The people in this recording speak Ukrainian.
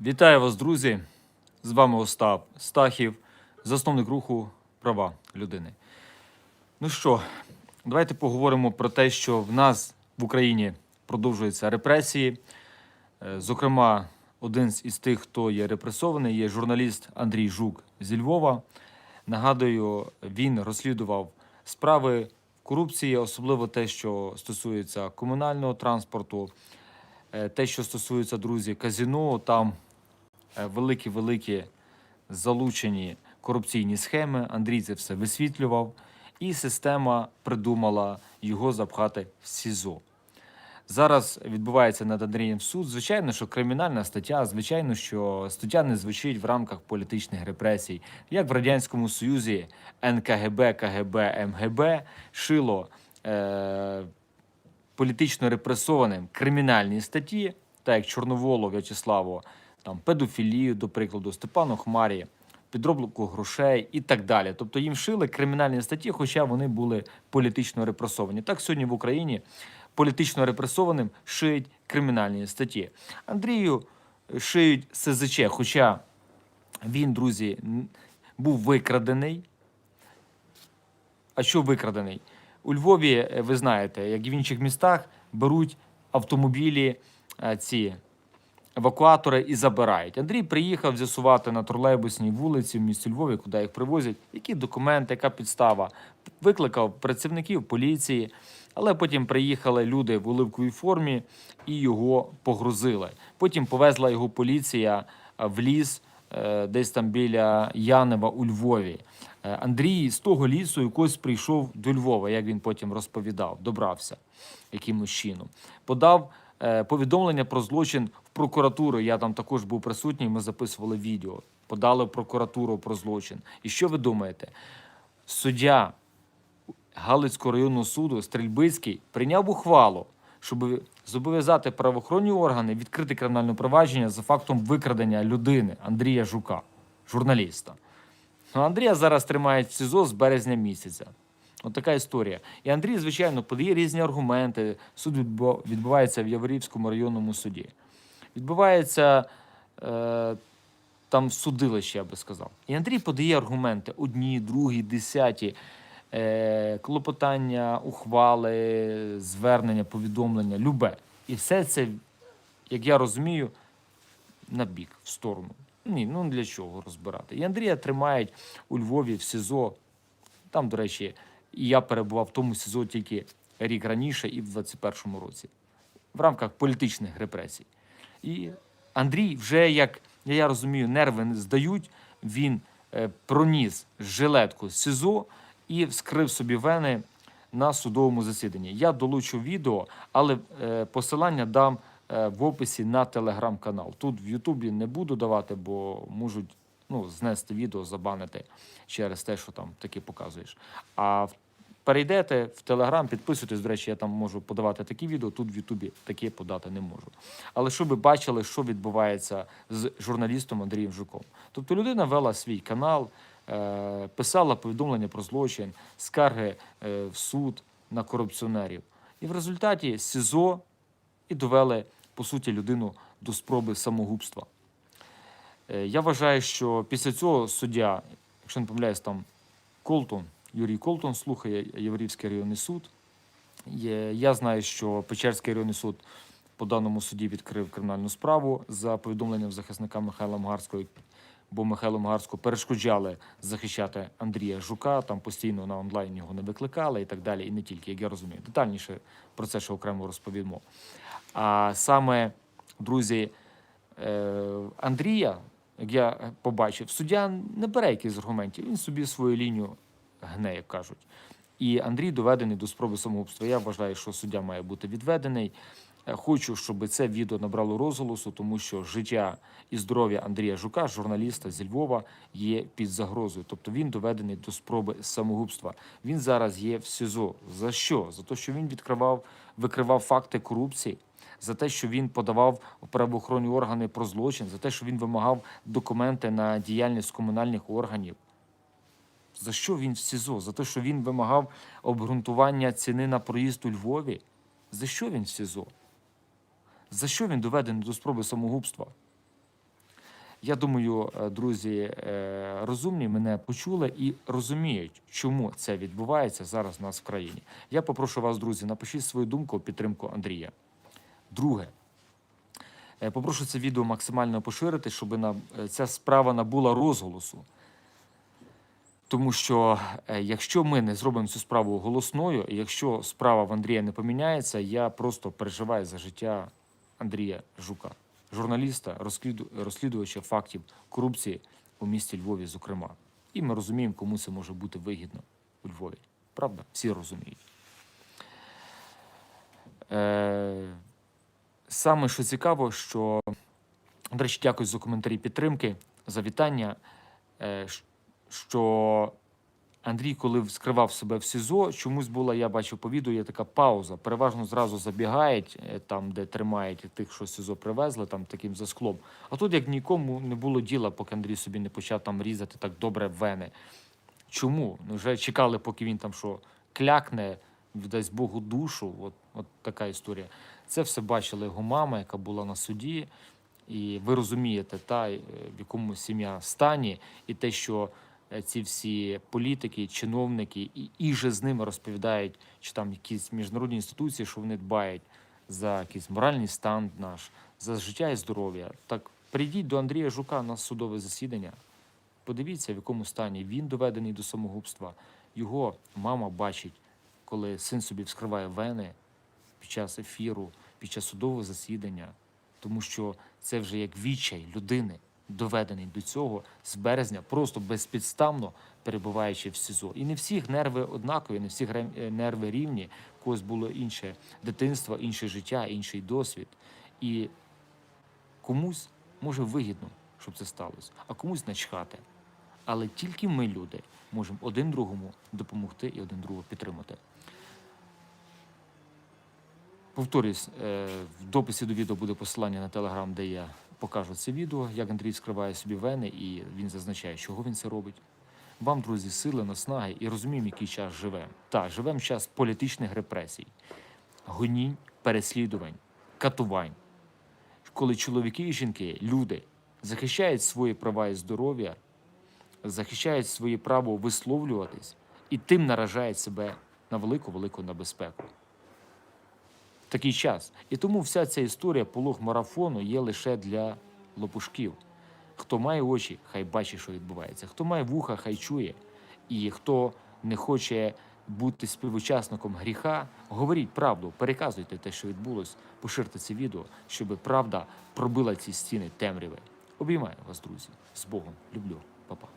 Вітаю вас, друзі! З вами Остап Стахів, засновник руху права людини. Ну що, давайте поговоримо про те, що в нас в Україні продовжуються репресії. Е, Зокрема, один із тих, хто є репресований, є журналіст Андрій Жук зі Львова. Нагадую, він розслідував справи корупції, особливо те, що стосується комунального транспорту, Е, те, що стосується друзі казіно, там великі-великі залучені корупційні схеми. Андрій це все висвітлював, і система придумала його запхати в СІЗО. Зараз відбувається над Андрієм суд. Звичайно, що кримінальна стаття, звичайно, що стаття не звучить в рамках політичних репресій, як в радянському Союзі НКГБ, КГБ, МГБ шило е, політично репресованим кримінальні статті, так як Чорноволу В'ячеславу, там педофілію, до прикладу, Степану Хмарі, підробку грошей і так далі. Тобто їм шили кримінальні статті, хоча вони були політично репресовані. Так сьогодні в Україні політично репресованим шиють кримінальні статті. Андрію шиють СЗЧ, хоча він, друзі, був викрадений. А що викрадений? У Львові, е, ви знаєте, як і в інших містах, беруть автомобілі е, ці евакуатори і забирають. Андрій приїхав з'ясувати на тролейбусній вулиці в місті Львові, куди їх привозять, які документи, яка підстава. Викликав працівників поліції, але потім приїхали люди в оливковій формі і його погрузили. Потім повезла його поліція е, в ліс, е, десь там біля Янева у Львові. Е, Андрій з того лісу якось прийшов до Львова, як він потім розповідав, добрався якимось чином. Подав повідомлення про злочин прокуратуру. Я там також був присутній. Ми записували відео. Подали в прокуратуру про злочин. І що ви думаєте? Суддя Галицького районного суду Стрельбицький прийняв ухвалу, щоб зобов'язати правоохоронні органи відкрити кримінальне провадження за фактом викрадення людини Андрія Жука, журналіста. Ну, Андрія зараз тримають в СІЗО з березня місяця. От така історія. І Андрій, звичайно, подає різні аргументи. Суд відбувається в Яворівському районному суді. Відбувається е, там судилище, я би сказав. І Андрій подає аргументи: одні, другі, десяті. Е, клопотання, ухвали, звернення, повідомлення, любе. І все це, як я розумію, на бік, в сторону. Ні, ну для чого розбирати. І Андрія тримають у Львові в СІЗО. Там, до речі, і я перебував в тому СІЗО тільки рік раніше і в 21-му році, в рамках політичних репресій. І Андрій вже, як я розумію, нерви не здають. Він е, проніс жилетку з СІЗО і вскрив собі вени на судовому засіданні. Я долучу відео, але е, посилання дам е, в описі на телеграм-канал. Тут в Ютубі не буду давати, бо можуть ну, знести відео, забанити через те, що там таке показуєш. А в- перейдете в Телеграм, підписуйтесь. До речі, я там можу подавати такі відео, тут в Ютубі таке подати не можу. Але щоб ви бачили, що відбувається з журналістом Андрієм Жуком. Тобто людина вела свій канал, е, писала повідомлення про злочин, скарги е, в суд на корупціонерів. І в результаті СІЗО і довели, по суті, людину до спроби самогубства. Е, Я вважаю, що після цього суддя, якщо не помиляюсь, там Колтон, Юрій Колтон слухає Єврівський районний суд. Я знаю, що Печерський районний суд по даному суді відкрив кримінальну справу за повідомленням захисника Михайла Мгарського, бо Михайло Мгарського перешкоджали захищати Андрія Жука, там постійно на онлайн його не викликали і так далі, і не тільки, як я розумію. Детальніше про це ще окремо розповімо. А саме, друзі, е, Андрія, як я побачив, суддя не бере якихось аргументів, він собі свою лінію гне, як кажуть. І Андрій доведений до спроби самогубства. Я вважаю, що суддя має бути відведений. Е, Хочу, щоб це відео набрало розголосу, тому що життя і здоров'я Андрія Жука, журналіста зі Львова, є під загрозою. Тобто він доведений до спроби самогубства. Він зараз є в СІЗО. За що? За те, що він відкривав, викривав факти корупції, за те, що він подавав правоохоронні органи про злочин, за те, що він вимагав документи на діяльність комунальних органів. За що він в СІЗО? За те, що він вимагав обґрунтування ціни на проїзд у Львові? За що він в СІЗО? За що він доведений до спроби самогубства? Я думаю, е, друзі е, розумні мене почули і розуміють, чому це відбувається зараз у нас в країні. Я попрошу вас, друзі, напишіть свою думку у підтримку Андрія. Друге, е, попрошу це відео максимально поширити, щоб ця справа набула розголосу. Тому що е, якщо ми не зробимо цю справу голосною, якщо справа в Андрія не поміняється, я просто переживаю за життя Андрія Жука, журналіста, розслідувача фактів корупції у місті Львові, зокрема. І ми розуміємо, кому це може бути вигідно у Львові. Правда? Всі розуміють. Е, саме що цікаво, що до речі, дякую за коментарі підтримки, за вітання. Що Андрій, коли скривав себе в СІЗО, чомусь була, я бачив по відео, є така пауза. Переважно зразу забігають е, там, де тримають тих, що СІЗО привезли, там таким за склом. А тут як нікому не було діла, поки Андрій собі не почав там різати так добре вени. Чому? Ну, вже чекали, поки він там що клякне, дасть Богу душу. От, от така історія. Це все бачила його мама, яка була на суді. І ви розумієте, та е, в якому сім'я стані, і те, що ці всі політики, чиновники, і, і же з ними розповідають, чи там якісь міжнародні інституції, що вони дбають за якийсь моральний стан наш, за життя і здоров'я. Так прийдіть до Андрія Жука на судове засідання. Подивіться, в якому стані він доведений до самогубства. Його мама бачить, коли син собі вскриває вени під час ефіру, під час судового засідання, тому що це вже як відчай людини, доведений до цього з березня, просто безпідставно перебуваючи в СІЗО. І не всіх нерви однакові, не всіх е, нерви рівні, у когось було інше дитинство, інше життя, інший досвід. І комусь може вигідно, щоб це сталося, а комусь начхати. Але тільки ми, люди, можемо один другому допомогти і один другого підтримати. Повторюсь, е, в дописі до відео буде посилання на телеграм, де я покажу це відео, як Андрій скриває собі вени, і він зазначає, чого він це робить. Вам, друзі, сили, наснаги і розуміємо, який час живемо. Так, живемо час політичних репресій, гонінь, переслідувань, катувань. Коли чоловіки і жінки, люди захищають свої права і здоров'я, захищають своє право висловлюватись і тим наражають себе на велику велику небезпеку. Такий час. І тому вся ця історія полог марафону є лише для лопушків. Хто має очі, хай бачить, що відбувається. Хто має вуха, хай чує. І хто не хоче бути співучасником гріха, говоріть правду, переказуйте те, що відбулось, поширте це відео, щоб правда пробила ці стіни темряви. Обіймаю вас, друзі. З Богом. Люблю, Па-па.